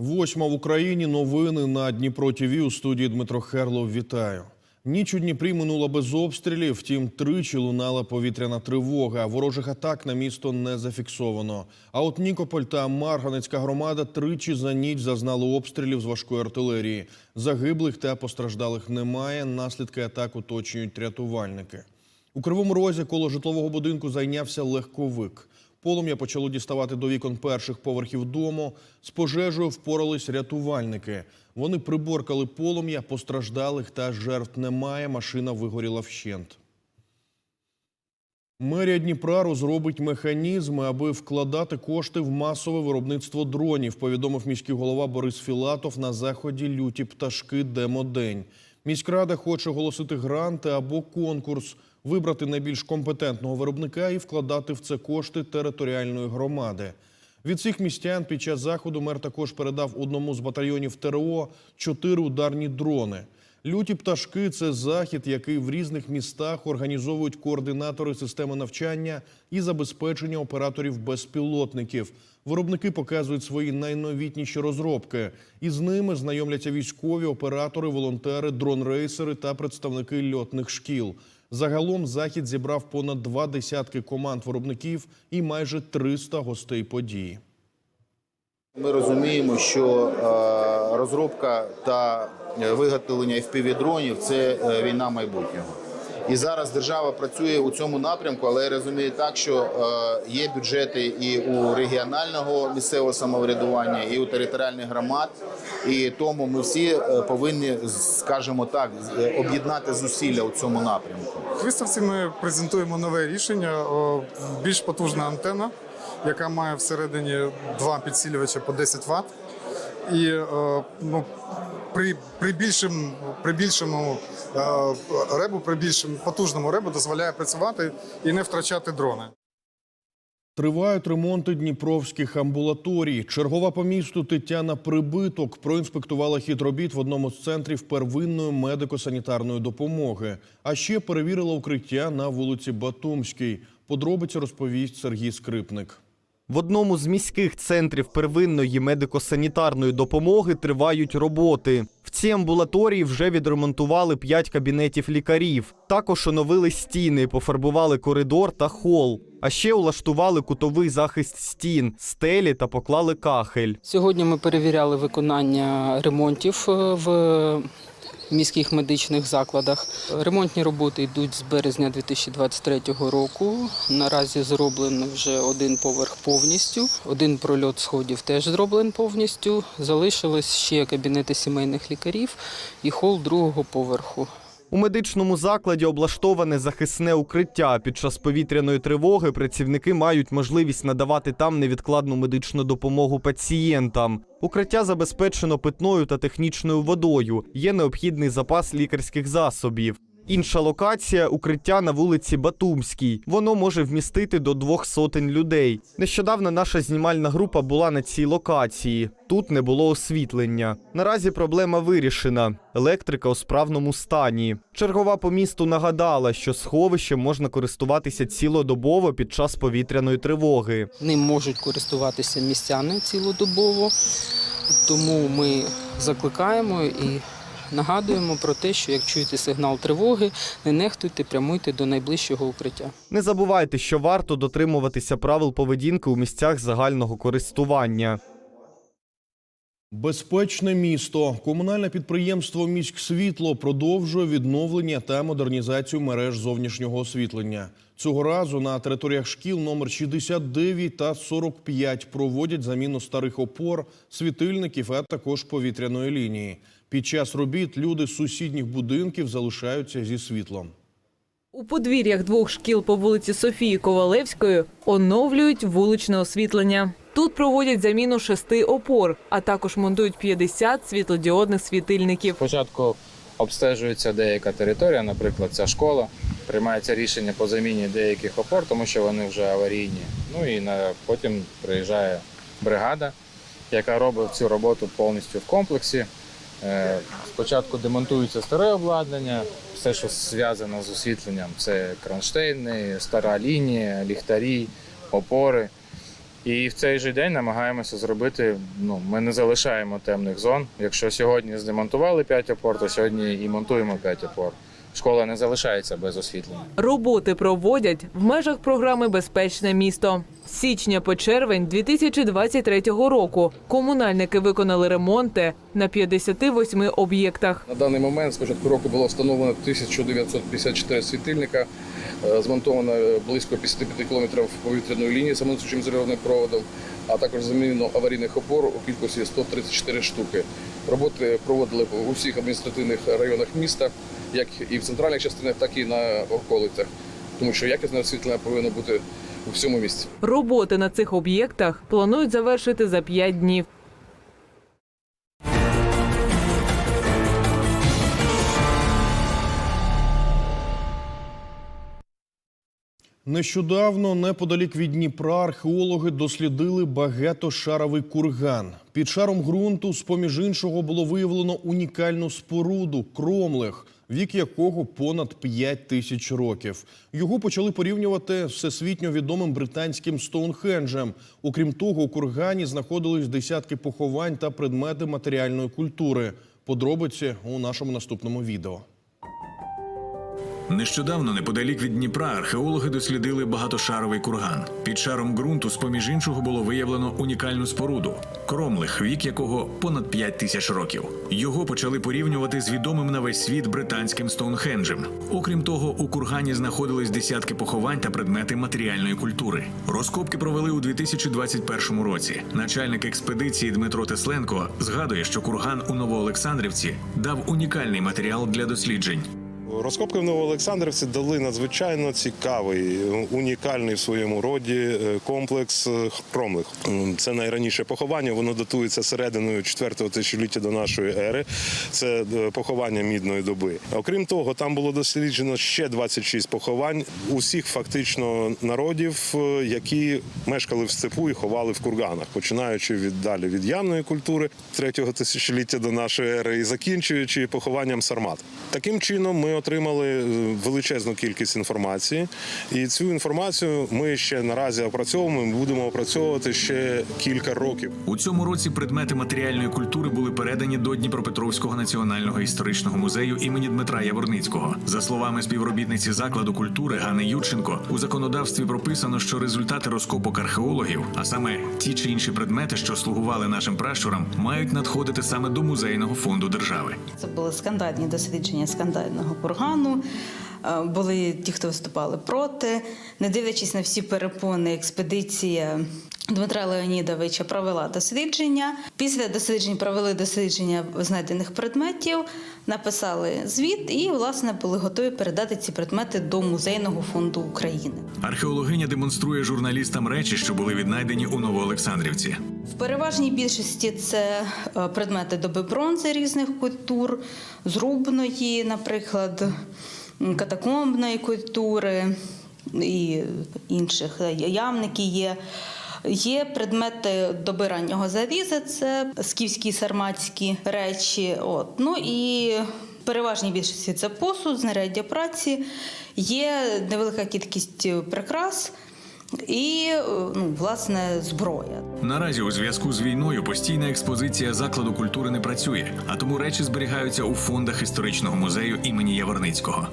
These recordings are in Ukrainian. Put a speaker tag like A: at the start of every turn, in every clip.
A: Восьма в Україні. Новини на Дніпро ТВ у студії Дмитро Херлов. Вітаю. Ніч у Дніпрі минула без обстрілів. Втім, тричі лунала повітряна тривога. Ворожих атак на місто не зафіксовано. А от Нікополь та Марганецька громада тричі за ніч зазнали обстрілів з важкої артилерії. Загиблих та постраждалих немає. Наслідки атак уточнюють рятувальники. У Кривому Розі коло житлового будинку зайнявся легковик. Полум'я почало діставати до вікон перших поверхів дому. З пожежею впорались рятувальники. Вони приборкали полум'я, постраждалих та жертв немає. Машина вигоріла вщент. Мерія Дніпра розробить механізми, аби вкладати кошти в масове виробництво дронів, повідомив міський голова Борис Філатов на заході люті пташки Демодень. Міськрада хоче оголосити гранти або конкурс, вибрати найбільш компетентного виробника і вкладати в це кошти територіальної громади. Від цих містян під час заходу мер також передав одному з батальйонів ТРО чотири ударні дрони. Люті пташки це захід, який в різних містах організовують координатори системи навчання і забезпечення операторів безпілотників. Виробники показують свої найновітніші розробки. І з ними знайомляться військові, оператори, волонтери, дрон-рейсери та представники льотних шкіл. Загалом захід зібрав понад два десятки команд виробників і майже 300 гостей події.
B: Ми розуміємо, що е, розробка та е, виготовлення FPV-дронів – це е, війна майбутнього. І зараз держава працює у цьому напрямку, але я розумію так, що е, є бюджети і у регіонального місцевого самоврядування, і у територіальних громад. І тому ми всі повинні, скажімо так, об'єднати зусилля у цьому напрямку.
C: В виставці ми презентуємо нове рішення. Більш потужна антенна, яка має всередині два підсилювача по 10 Вт. І е, ну, при, при, більшим, при більшому е, ребу, при більшому потужному ребу дозволяє працювати і не втрачати дрони.
A: Тривають ремонти дніпровських амбулаторій. Чергова по місту Тетяна Прибиток проінспектувала хід робіт в одному з центрів первинної медико-санітарної допомоги. А ще перевірила укриття на вулиці Батумській. Подробиці розповість Сергій Скрипник.
D: В одному з міських центрів первинної медико-санітарної допомоги тривають роботи. В цій амбулаторії вже відремонтували 5 кабінетів лікарів. Також оновили стіни, пофарбували коридор та хол. А ще улаштували кутовий захист стін, стелі та поклали кахель.
E: Сьогодні ми перевіряли виконання ремонтів е, в міських медичних закладах. Ремонтні роботи йдуть з березня 2023 року. Наразі зроблено вже один поверх повністю. Один прольот сходів теж зроблений повністю. Залишились ще кабінети сімейних лікарів і хол другого поверху.
D: У медичному закладі облаштоване захисне укриття. Під час повітряної тривоги працівники мають можливість надавати там невідкладну медичну допомогу пацієнтам. Укриття забезпечено питною та технічною водою. Є необхідний запас лікарських засобів. Інша локація укриття на вулиці Батумській. Воно може вмістити до двох сотень людей. Нещодавно наша знімальна група була на цій локації. Тут не було освітлення. Наразі проблема вирішена. Електрика у справному стані. Чергова по місту нагадала, що сховищем можна користуватися цілодобово під час повітряної тривоги.
E: Ним можуть користуватися містяни цілодобово, тому ми закликаємо і нагадуємо про те, що як чуєте сигнал тривоги, не нехтуйте, прямуйте до найближчого укриття.
D: Не забувайте, що варто дотримуватися правил поведінки у місцях загального користування.
A: Безпечне місто. Комунальне підприємство «Міськсвітло» продовжує відновлення та модернізацію мереж зовнішнього освітлення. Цього разу на територіях шкіл номер 69 та 45 проводять заміну старих опор, світильників, а також повітряної лінії. Під час робіт люди з сусідніх будинків залишаються зі світлом.
F: У подвір'ях двох шкіл по вулиці Софії Ковалевської оновлюють вуличне освітлення. Тут проводять заміну шести опор, а також монтують 50 світлодіодних світильників.
G: Спочатку обстежується деяка територія, наприклад, ця школа. Приймається рішення по заміні деяких опор, тому що вони вже аварійні. Ну і на, потім приїжджає бригада, яка робить цю роботу повністю в комплексі. Е, Спочатку демонтується старе обладнання, все, що зв'язано з освітленням, це кронштейни, стара лінія, ліхтарі, опори. І в цей же день намагаємося зробити. Ну, ми не залишаємо темних зон. Якщо сьогодні здемонтували 5 опор, то сьогодні і монтуємо 5 опор. Школа не залишається без освітлення.
F: Роботи проводять в межах програми Безпечне місто. З січня по червень 2023 року комунальники виконали ремонти на 58 об'єктах.
H: На даний момент з початку року було встановлено 1954 світильника, е, змонтовано близько 55 кілометрів повітряної лінії самонесучим зерновним проводом, а також замінено аварійних опор у кількості 134 штуки. Роботи проводили у всіх адміністративних районах міста, як і в центральних частинах, так і на околицях, тому що якісне освітлення повинно бути у всьому місті.
F: Роботи на цих об'єктах планують завершити за 5 днів.
A: Нещодавно неподалік від Дніпра археологи дослідили багатошаровий курган. Під шаром ґрунту, з поміж іншого, було виявлено унікальну споруду кромлех, вік якого понад 5 тисяч років. Його почали порівнювати з всесвітньо відомим британським Стоунхенджем. Окрім того, у кургані знаходились десятки поховань та предмети матеріальної культури. Подробиці у нашому наступному відео.
I: Нещодавно, неподалік від Дніпра, археологи дослідили багатошаровий курган. Під шаром ґрунту, з поміж іншого, було виявлено унікальну споруду кромлих, вік якого понад 5 тисяч років. Його почали порівнювати з відомим на весь світ британським Стоунхенджем. Окрім того, у кургані знаходились десятки поховань та предмети матеріальної культури. Розкопки провели у 2021 році. Начальник експедиції Дмитро Тесленко згадує, що курган у Новоолександрівці дав унікальний матеріал для досліджень.
J: Розкопки в Новоолександрівці дали надзвичайно цікавий, унікальний в своєму роді е, комплекс е, кромлих. М, Це найраніше поховання. Воно датується серединою 4-го тисячоліття до нашої ери. Це е, поховання мідної доби. Окрім того, там було досліджено ще 26 поховань усіх фактично народів, які мешкали в степу і ховали в курганах, починаючи від далі від ямної культури 3-го тисячоліття до нашої ери і закінчуючи похованням сармат. Таким чином ми отримали е, величезну кількість інформації, і цю інформацію ми ще наразі опрацьовуємо. і Будемо опрацьовувати ще кілька років.
I: У цьому році предмети матеріальної культури були передані до Дніпропетровського національного історичного музею імені Дмитра Яворницького. За словами співробітниці закладу культури Гани Юченко, у законодавстві прописано, що результати розкопок археологів, а саме ті чи інші предмети, що слугували нашим пращурам, мають надходити саме до музейного фонду держави.
K: Це були скандальні дослідження скандального кургану. Е, Були ті, хто виступали проти. Не дивлячись на всі перепони, експедиція Дмитра Леонідовича провела дослідження. Після досліджень провели дослідження знайдених предметів, написали звіт і, власне, були готові передати ці предмети до музейного фонду України.
I: Археологиня демонструє журналістам речі, що були віднайдені у Новоолександрівці.
K: В переважній більшості це е, предмети доби бронзи різних культур, зрубної, наприклад, катакомбної культури і інших е, ямники є. Є предмети доби раннього завіза, це скіфські сарматські речі. От. Ну і переважній більшості це посуд, знаряддя праці, є невелика кількість прикрас і ну, власне зброя.
I: Наразі у зв'язку з війною постійна експозиція закладу культури не працює, а тому речі зберігаються у фондах історичного музею імені Яворницького.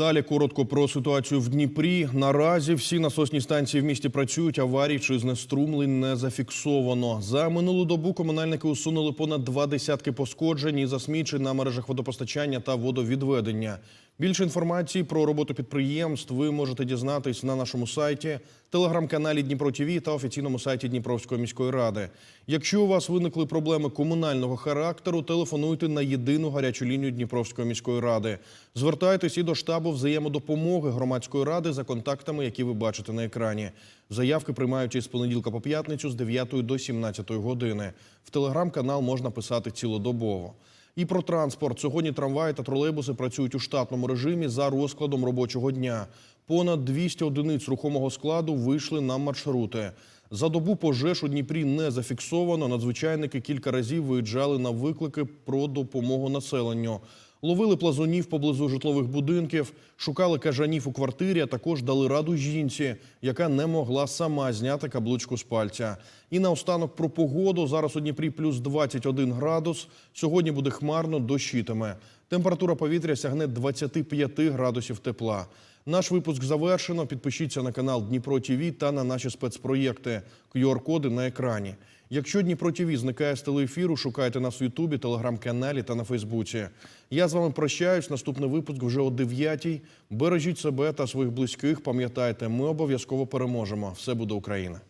A: Далі коротко про ситуацію в Дніпрі. Наразі всі насосні станції в місті працюють. Аварій чи знеструмлень не зафіксовано. За минулу добу комунальники усунули понад два десятки пошкоджень і засмічень на мережах водопостачання та водовідведення. Більше інформації про роботу підприємств ви можете дізнатись на нашому сайті, телеграм-каналі Дніпро ТВ та офіційному сайті Дніпровської міської ради. Якщо у вас виникли проблеми комунального характеру, телефонуйте на єдину гарячу лінію Дніпровської міської ради. Звертайтесь і до штабу взаємодопомоги громадської ради за контактами, які ви бачите на екрані. Заявки приймають із понеділка по п'ятницю з 9 до 17 години. В телеграм-канал можна писати цілодобово. І про транспорт. Сьогодні трамваї та тролейбуси працюють у штатному режимі за розкладом робочого дня. Понад 200 одиниць рухомого складу вийшли на маршрути. За добу пожеж у Дніпрі не зафіксовано. Надзвичайники кілька разів виїжджали на виклики про допомогу населенню. Ловили плазунів поблизу житлових будинків, шукали кажанів у квартирі, а також дали раду жінці, яка не могла сама зняти каблучку з пальця. І наостанок про погоду. Зараз у Дніпрі плюс 21 градус. Сьогодні буде хмарно, дощитиме. Температура повітря сягне 25 градусів тепла. Наш випуск завершено. Підпишіться на канал Дніпро ТІВІ та на наші спецпроєкти. QR-коди на екрані. Якщо Дніпро ТІВІ зникає з телеефіру, шукайте нас в Ютубі, телеграм-каналі та на Фейсбуці. Я з вами прощаюсь. Наступний випуск вже о 9 Бережіть себе та своїх близьких. Пам'ятайте, ми обов'язково переможемо. Все буде Україна.